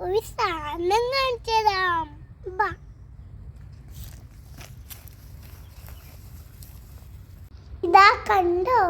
ഒരു സാധനം കാണിച്ചു തരാം ഇതാ കണ്ടോ?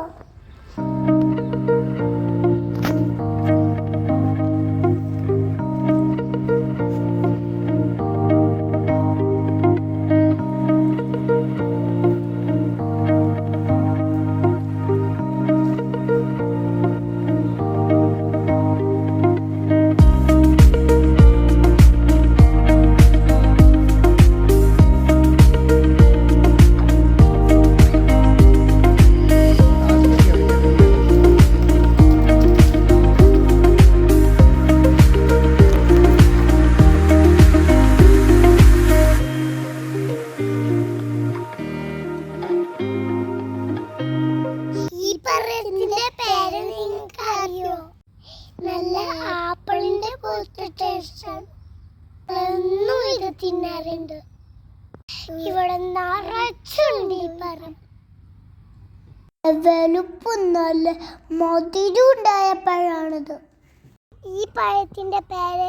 മലപ്പുറത്തിന്റെ പേര് നിങ്ങൾക്ക് അറിയോ നല്ല ആപ്പിളിന്റെ പോലത്തെ എന്നും ഇത് തിന്നാറുണ്ട്. ഇവിടെ നിറച്ചുണ്ട് ഈ പഴം. വലുപ്പം നല്ല മധുരമുണ്ടായ പഴമാണിത്. ഈ പഴത്തിന്റെ പേര്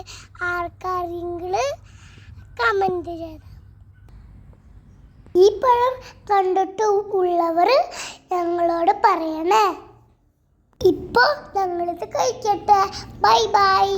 ആർക്കാരെങ്കിൽ കമന്റ് ചെയ്ത് ഈ പഴം കണ്ടിട്ട് ഉള്ളവർ ഇപ്പൊ ഞങ്ങളിത് കഴിക്കട്ടെ. Bye bye.